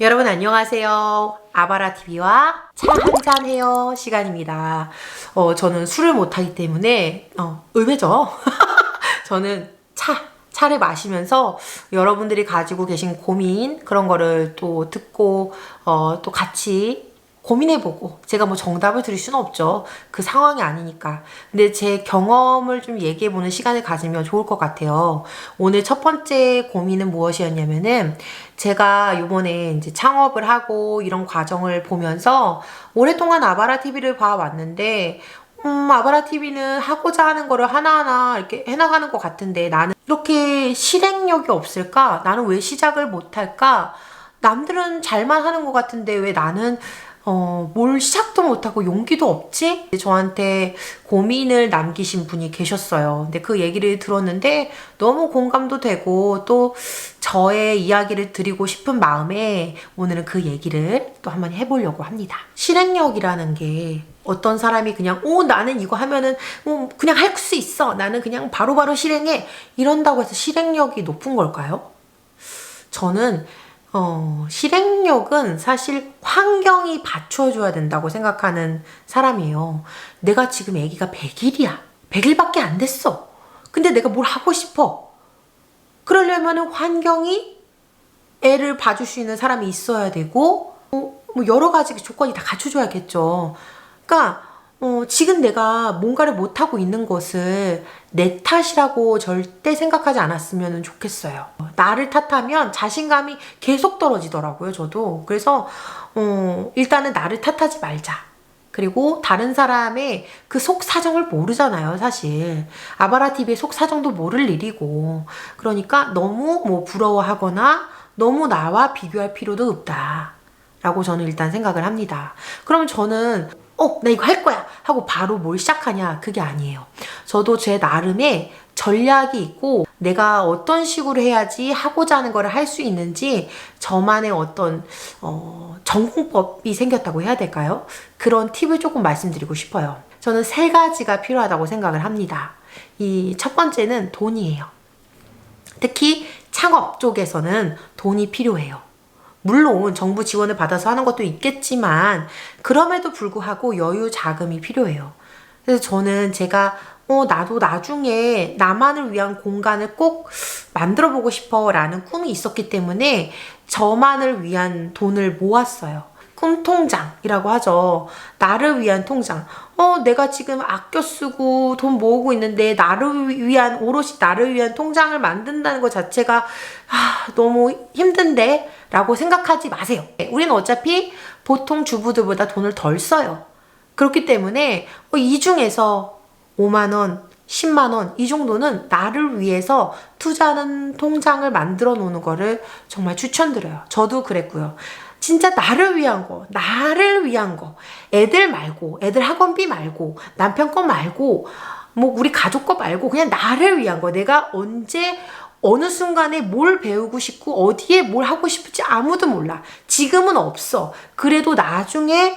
여러분 안녕하세요. 아바라TV와 차 한잔 해요 시간입니다. 어, 저는 술을 못하기 때문에, 어, 의외죠? 저는 차, 차를 마시면서 여러분들이 가지고 계신 고민, 그런 거를 또 듣고, 어, 또 같이 고민해보고 제가 뭐 정답을 드릴 수는 없죠. 그 상황이 아니니까. 근데 제 경험을 좀 얘기해보는 시간을 가지면 좋을 것 같아요. 오늘 첫 번째 고민은 무엇이었냐면은 제가 요번에 이제 창업을 하고 이런 과정을 보면서 오랫동안 아바라 TV를 봐왔는데 음, 아바라 TV는 하고자 하는 거를 하나하나 이렇게 해나가는 것 같은데 나는 이렇게 실행력이 없을까? 나는 왜 시작을 못할까? 남들은 잘만 하는 것 같은데 왜 나는 어, 뭘 시작도 못하고 용기도 없지? 저한테 고민을 남기신 분이 계셨어요. 근데 그 얘기를 들었는데 너무 공감도 되고 또 저의 이야기를 드리고 싶은 마음에 오늘은 그 얘기를 또 한번 해보려고 합니다. 실행력이라는 게 어떤 사람이 그냥, 오, 나는 이거 하면은, 어, 그냥 할 수 있어. 나는 그냥 바로 바로 실행해. 이런다고 해서 실행력이 높은 걸까요? 저는 어, 실행력은 사실 환경이 받쳐줘야 된다고 생각하는 사람이에요. 내가 지금 아기가 100일이야. 100일밖에 안 됐어. 근데 내가 뭘 하고 싶어. 그러려면 환경이 애를 봐줄 수 있는 사람이 있어야 되고, 어, 뭐 여러 가지 조건이 다 갖춰줘야겠죠. 그러니까 어, 지금 내가 뭔가를 못하고 있는 것을 내 탓이라고 절대 생각하지 않았으면 좋겠어요. 나를 탓하면 자신감이 계속 떨어지더라고요, 저도. 그래서, 어, 일단은 나를 탓하지 말자. 그리고 다른 사람의 그 속 사정을 모르잖아요, 사실. 아바라 TV의 속 사정도 모를 일이고. 그러니까 너무 뭐 부러워하거나 너무 나와 비교할 필요도 없다. 라고 저는 일단 생각을 합니다. 그러면 저는 어, 나 이거 할 거야! 하고 바로 뭘 시작하냐? 그게 아니에요. 저도 제 나름의 전략이 있고, 내가 어떤 식으로 해야지 하고자 하는 거를 할 수 있는지, 저만의 어떤, 어, 전공법이 생겼다고 해야 될까요? 그런 팁을 조금 말씀드리고 싶어요. 저는 세 가지가 필요하다고 생각을 합니다. 이 첫 번째는 돈이에요. 특히 창업 쪽에서는 돈이 필요해요. 물론 정부 지원을 받아서 하는 것도 있겠지만 그럼에도 불구하고 여유 자금이 필요해요. 그래서 저는 제가 어, 나도 나중에 나만을 위한 공간을 꼭 만들어 보고 싶어 라는 꿈이 있었기 때문에 저만을 위한 돈을 모았어요. 꿈통장이라고 하죠. 나를 위한 통장. 어, 내가 지금 아껴 쓰고 돈 모으고 있는데 나를 위한, 오롯이 나를 위한 통장을 만든다는 것 자체가 아, 너무 힘든데? 라고 생각하지 마세요. 우리는 어차피 보통 주부들보다 돈을 덜 써요. 그렇기 때문에 어, 이 중에서 5만 원, 10만 원, 이 정도는 나를 위해서 투자하는 통장을 만들어 놓는 거를 정말 추천드려요. 저도 그랬고요. 진짜 나를 위한 거, 나를 위한 거. 애들 말고, 애들 학원비 말고, 남편 거 말고, 뭐 우리 가족 거 말고, 그냥 나를 위한 거. 내가 언제, 어느 순간에 뭘 배우고 싶고, 어디에 뭘 하고 싶을지 아무도 몰라. 지금은 없어. 그래도 나중에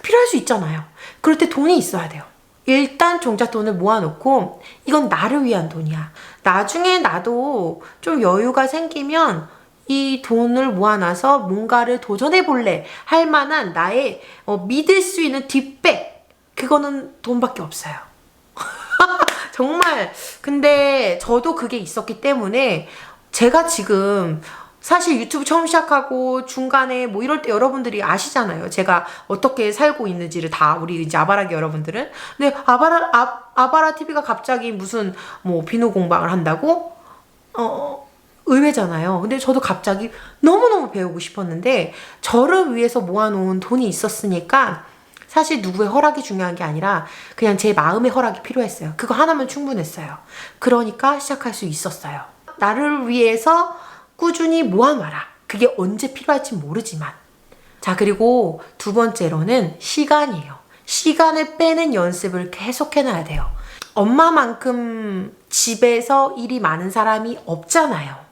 필요할 수 있잖아요. 그럴 때 돈이 있어야 돼요. 일단 종잣돈을 모아놓고, 이건 나를 위한 돈이야. 나중에 나도 좀 여유가 생기면, 이 돈을 모아놔서 뭔가를 도전해 볼래 할 만한 나의 어, 믿을 수 있는 뒷백 그거는 돈밖에 없어요. 정말 근데 저도 그게 있었기 때문에 제가 지금 사실 유튜브 처음 시작하고 중간에 뭐 이럴 때 여러분들이 아시잖아요. 제가 어떻게 살고 있는지를 다 우리 이제 아바라기 여러분들은. 근데 아바라 아, 아바라 TV가 갑자기 무슨 뭐 비누 공방을 한다고 어 의외잖아요. 근데 저도 갑자기 너무너무 배우고 싶었는데 저를 위해서 모아놓은 돈이 있었으니까 사실 누구의 허락이 중요한 게 아니라 그냥 제 마음의 허락이 필요했어요. 그거 하나면 충분했어요. 그러니까 시작할 수 있었어요. 나를 위해서 꾸준히 모아놔라. 그게 언제 필요할지 모르지만. 자, 그리고 두 번째로는 시간이에요. 시간을 빼는 연습을 계속 해놔야 돼요. 엄마만큼 집에서 일이 많은 사람이 없잖아요.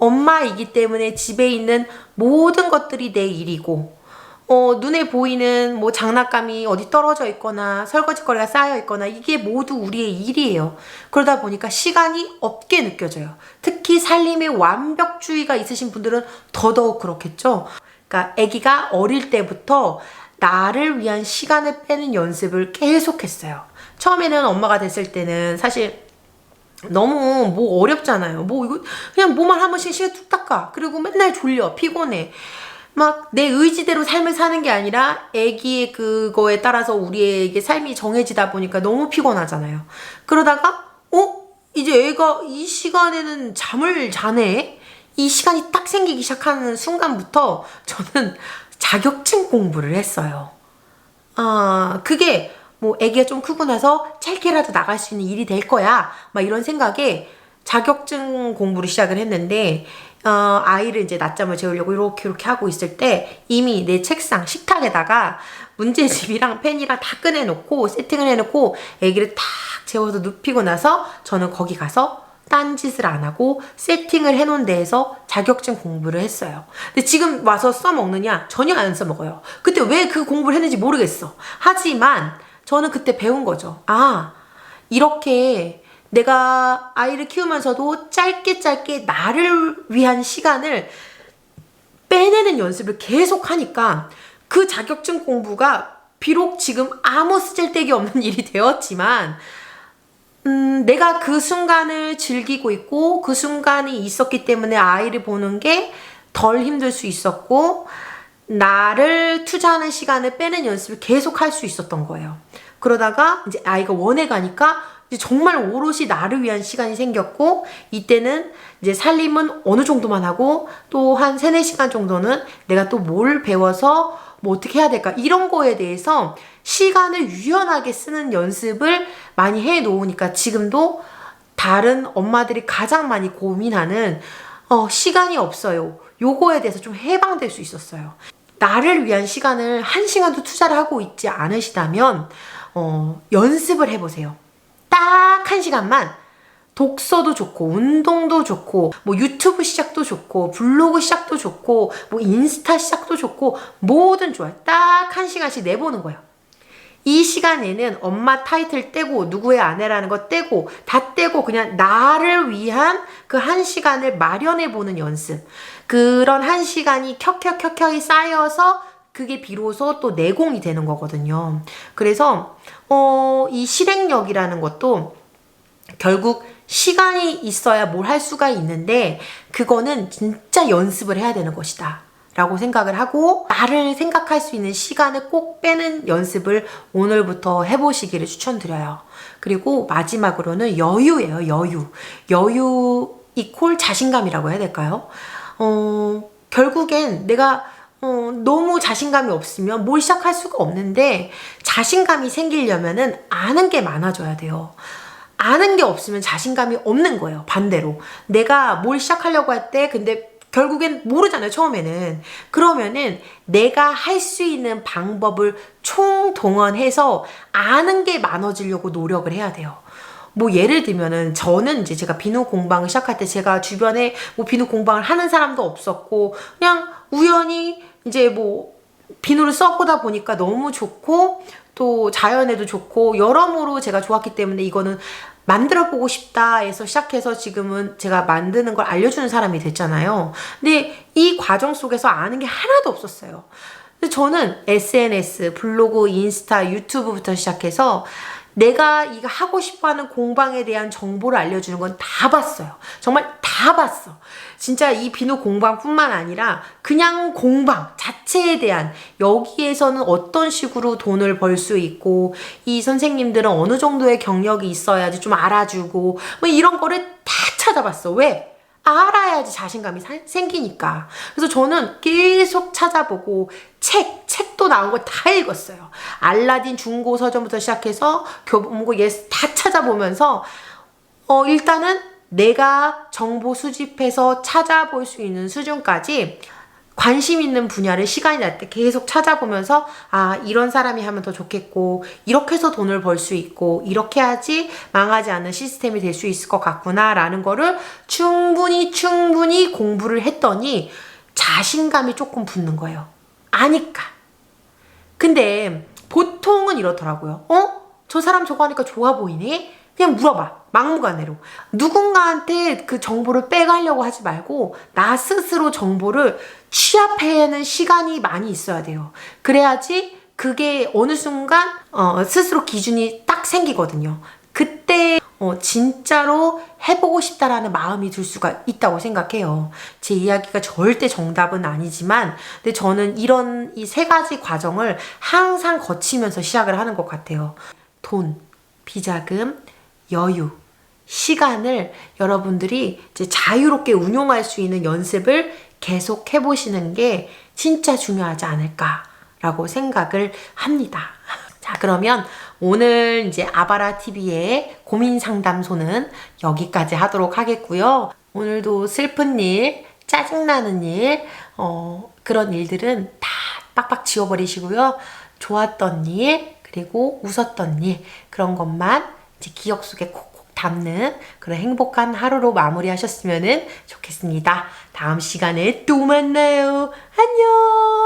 엄마이기 때문에 집에 있는 모든 것들이 내 일이고, 어, 눈에 보이는 뭐 장난감이 어디 떨어져 있거나 설거지거리가 쌓여 있거나 이게 모두 우리의 일이에요. 그러다 보니까 시간이 없게 느껴져요. 특히 살림에 완벽주의가 있으신 분들은 더더욱 그렇겠죠. 그러니까 아기가 어릴 때부터 나를 위한 시간을 빼는 연습을 계속했어요. 처음에는 엄마가 됐을 때는 사실 너무 뭐 어렵잖아요. 뭐 이거 그냥 뭐만 한 번씩 시간 뚝 닦아. 그리고 맨날 졸려 피곤해. 막 내 의지대로 삶을 사는 게 아니라 아기의 그거에 따라서 우리에게 삶이 정해지다 보니까 너무 피곤하잖아요. 그러다가 어 이제 애가 이 시간에는 잠을 자네. 이 시간이 딱 생기기 시작하는 순간부터 저는 자격증 공부를 했어요. 아, 그게 뭐 아기가 좀 크고 나서 짧게라도 나갈 수 있는 일이 될 거야. 막 이런 생각에 자격증 공부를 시작을 했는데 어, 아이를 이제 낮잠을 재우려고 이렇게 이렇게 하고 있을 때 이미 내 책상 식탁에다가 문제집이랑 펜이랑 다 꺼내놓고 세팅을 해놓고 아기를 탁 재워서 눕히고 나서 저는 거기 가서 딴짓을 안 하고 세팅을 해놓은 데에서 자격증 공부를 했어요. 근데 지금 와서 써먹느냐? 전혀 안 써먹어요. 그때 왜 그 공부를 했는지 모르겠어. 하지만 저는 그때 배운 거죠. 아, 이렇게 내가 아이를 키우면서도 짧게 짧게 나를 위한 시간을 빼내는 연습을 계속 하니까 그 자격증 공부가 비록 지금 아무 쓰잘데기 없는 일이 되었지만 음, 내가 그 순간을 즐기고 있고 그 순간이 있었기 때문에 아이를 보는 게 덜 힘들 수 있었고 나를 투자하는 시간을 빼는 연습을 계속 할 수 있었던 거예요. 그러다가 이제 아이가 원해 가니까 정말 오롯이 나를 위한 시간이 생겼고 이때는 이제 살림은 어느 정도만 하고 또 한 세네 시간 정도는 내가 또 뭘 배워서 뭐 어떻게 해야 될까 이런 거에 대해서 시간을 유연하게 쓰는 연습을 많이 해 놓으니까 지금도 다른 엄마들이 가장 많이 고민하는 어, 시간이 없어요. 요거에 대해서 좀 해방될 수 있었어요. 나를 위한 시간을 한 시간도 투자를 하고 있지 않으시다면 어, 연습을 해보세요. 딱 한 시간만 독서도 좋고 운동도 좋고 뭐 유튜브 시작도 좋고 블로그 시작도 좋고 뭐 인스타 시작도 좋고 뭐든 좋아요. 딱 한 시간씩 내보는 거예요. 이 시간에는 엄마 타이틀 떼고 누구의 아내라는 거 떼고 다 떼고 그냥 나를 위한 그 한 시간을 마련해 보는 연습. 그런 한 시간이 켜켜켜켜이 쌓여서 그게 비로소 또 내공이 되는 거거든요. 그래서 어, 이 실행력이라는 것도 결국 시간이 있어야 뭘 할 수가 있는데 그거는 진짜 연습을 해야 되는 것이다. 라고 생각을 하고 나를 생각할 수 있는 시간을 꼭 빼는 연습을 오늘부터 해보시기를 추천드려요. 그리고 마지막으로는 여유예요, 여유. 여유 이콜 자신감이라고 해야 될까요? 어, 결국엔 내가 어, 너무 자신감이 없으면 뭘 시작할 수가 없는데 자신감이 생기려면은 아는 게 많아져야 돼요. 아는 게 없으면 자신감이 없는 거예요. 반대로. 내가 뭘 시작하려고 할 때 근데 결국엔 모르잖아요, 처음에는. 그러면은 내가 할 수 있는 방법을 총동원해서 아는 게 많아지려고 노력을 해야 돼요. 뭐 예를 들면은 저는 이제 제가 비누 공방을 시작할 때 제가 주변에 뭐 비누 공방을 하는 사람도 없었고 그냥 우연히 이제 뭐 비누를 써보다 보니까 너무 좋고 또 자연에도 좋고 여러모로 제가 좋았기 때문에 이거는 만들어 보고 싶다 해서 시작해서 지금은 제가 만드는 걸 알려주는 사람이 됐잖아요. 근데 이 과정 속에서 아는 게 하나도 없었어요. 저는 SNS, 블로그, 인스타, 유튜브부터 시작해서 내가 이거 하고 싶어 하는 공방에 대한 정보를 알려주는 건 다 봤어요. 정말 다 봤어. 진짜 이 비누 공방뿐만 아니라 그냥 공방 자체에 대한 여기에서는 어떤 식으로 돈을 벌 수 있고 이 선생님들은 어느 정도의 경력이 있어야지 좀 알아주고 뭐 이런 거를 다 찾아봤어. 왜? 알아야지 자신감이 사, 생기니까. 그래서 저는 계속 찾아보고 책, 책도 나온 거 다 읽었어요. 알라딘 중고 서점부터 시작해서 교보문고 예스 다 찾아보면서 어 일단은 내가 정보 수집해서 찾아볼 수 있는 수준까지 관심 있는 분야를 시간이 날 때 계속 찾아보면서 아 이런 사람이 하면 더 좋겠고 이렇게 해서 돈을 벌 수 있고 이렇게 하지 망하지 않는 시스템이 될 수 있을 것 같구나라는 거를 충분히 충분히 공부를 했더니 자신감이 조금 붙는 거예요. 아니까. 근데 보통은 이렇더라고요. 어? 저 사람 저거 하니까 좋아 보이네? 그냥 물어봐. 막무가내로. 누군가한테 그 정보를 빼가려고 하지 말고 나 스스로 정보를 취합해내는 시간이 많이 있어야 돼요. 그래야지 그게 어느 순간 어, 스스로 기준이 딱 생기거든요. 그때 어, 진짜로 해보고 싶다라는 마음이 들 수가 있다고 생각해요. 제 이야기가 절대 정답은 아니지만, 근데 저는 이런 이 세 가지 과정을 항상 거치면서 시작을 하는 것 같아요. 돈, 비자금, 여유, 시간을 여러분들이 이제 자유롭게 운용할 수 있는 연습을 계속 해보시는 게 진짜 중요하지 않을까라고 생각을 합니다. 자, 그러면 오늘 이제 아바라 TV의 고민 상담소는 여기까지 하도록 하겠고요. 오늘도 슬픈 일, 짜증나는 일, 어, 그런 일들은 다 빡빡 지워버리시고요. 좋았던 일, 그리고 웃었던 일, 그런 것만 이 제 기억 속에 콕콕 담는 그런 행복한 하루로 마무리하셨으면 좋겠습니다. 다음 시간에 또 만나요. 안녕!